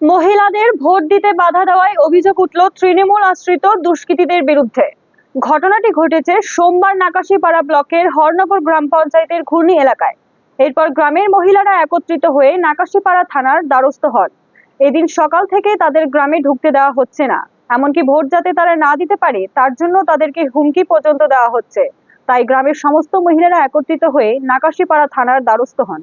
মহিলাদের ভোট দিতে বাধা দেওয়ায় অভিযোগ উঠল তৃণমূল আশ্রিত দুষ্কৃতীদের বিরুদ্ধে। ঘটনাটি ঘটেছে সোমবার নাকাশিপাড়া ব্লকের হরনগর গ্রাম পঞ্চায়েতের ঘূর্ণি এলাকায়। এরপর গ্রামের মহিলারা একত্রিত হয়ে নাকাশিপাড়া থানার দ্বারস্থ হন। এদিন সকাল থেকে তাদের গ্রামে ঢুকতে দেওয়া হচ্ছে না। এমনকি ভোট যাতে তারা না দিতে পারে, তার জন্য তাদেরকে হুমকি পর্যন্ত দেওয়া হচ্ছে। তাই গ্রামের সমস্ত মহিলারা একত্রিত হয়ে নাকাশিপাড়া থানার দ্বারস্থ হন।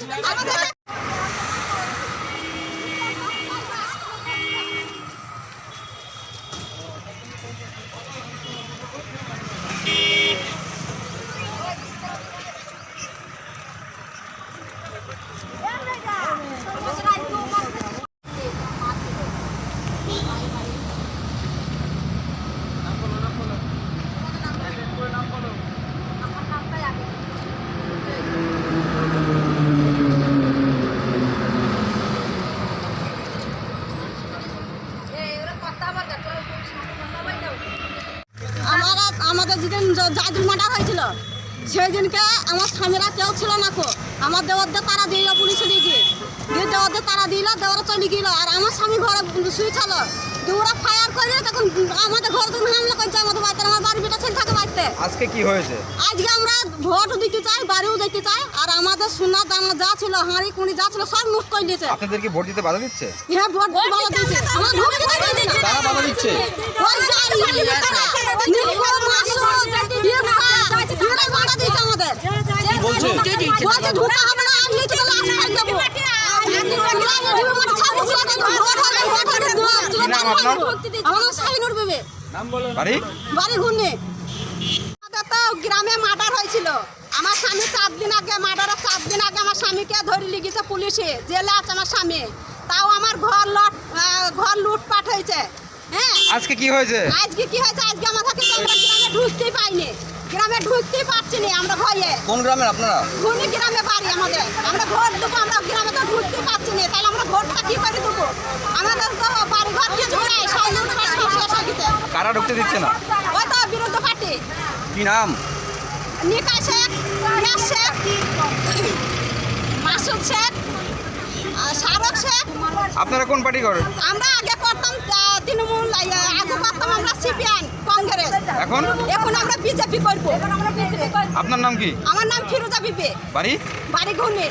আমাদের আমরা আমাদের যেদিন জ- জাদুর মার্ডার হয়েছিল সেই দিনকে আমার স্বামীরা কেউ ছিল না কো। আমার দেওয়ারদের তারা দিল পুলিশে গিয়ে দিয়ে দেওয়ারদের তারা দিল দেওয়ারা চলে গেল। আর আমার স্বামী ঘরে শুয়েছিল দিয়ে ওরা ফায়ার করে, তখন আমাদের ঘর তখন ছেলে আজকে কি হয়েছে আজকে আমরা ভোট দিতে চাই বাড়িও যেতে চাই আর আমাদের সোনা দাম যা ছিল হাঁড়ি কুড়ি যা ছিল সব নোট করে দিয়েছে আপনাদেরকে ভোট দিতে বাধা দিচ্ছে হ্যাঁ ভোট আমরা দিতে তারা বাধা দিচ্ছে ওই মাসুদ, ইরফান, এরা বাধা দিয়েছে আমাদের। বলছে? বলছে ঢোকা হবে না, আসলেই তো লাশ ফাইল দেবো। গ্রামে ঢুকে মাঠে ছাগল ছিল না, ভোট হবে, ভোট হবে, ভোট। কি নাম? আমার নাম শাহিনুর বাড়ি বাড়ি ঘূর্ণি। গ্রামে মার্ডার হয়েছিল। আমার স্বামী চার দিন আগে মার্ডারের চার দিন আগে আমার স্বামীকে ধরে লিখেছে পুলিশে। জেলে আছে আমার স্বামী। তাও আমার ঘর লট ঘর লুটপাট হয়েছে। হ্যাঁ? আজকে কি হয়েছে? আজকে কি হয়েছে? আজকে আমাদেরকে আমরা গ্রামে ঢুকতেই পাইনি। গ্রামে ঢুকতেই পারছি না আমরা ভয়ে। কোন গ্রামের আপনারা? ঘুনি গ্রামে বাড়ি আমাদের। আমরা ভোট দেবো আমরা গ্রামে তো ঢুকতে পারছি না। তাহলে আমরা ভোটটা কি করে দেবো? আমাদের তো বাড়ি ঘর কিছু নেই কারা ঢুকতে দিচ্ছে না? ওই তো বিরোধী পার্টি। কি নাম? নিকা শেখ ইয়াস শেখ মাসুদ শেখ আর শাহরুখ শেখ। আপনারা কোন পার্টি করেন? আমরা আগে করতাম তৃণমূল আগে করতাম আমরা সিপিআই কংগ্রেস। এখন? এখন আমরা বিজেপি করব। আপনার নাম কি? আমার নাম ফিরোজা বিবে। বাড়ি? বাড়ি ঘুর্ণি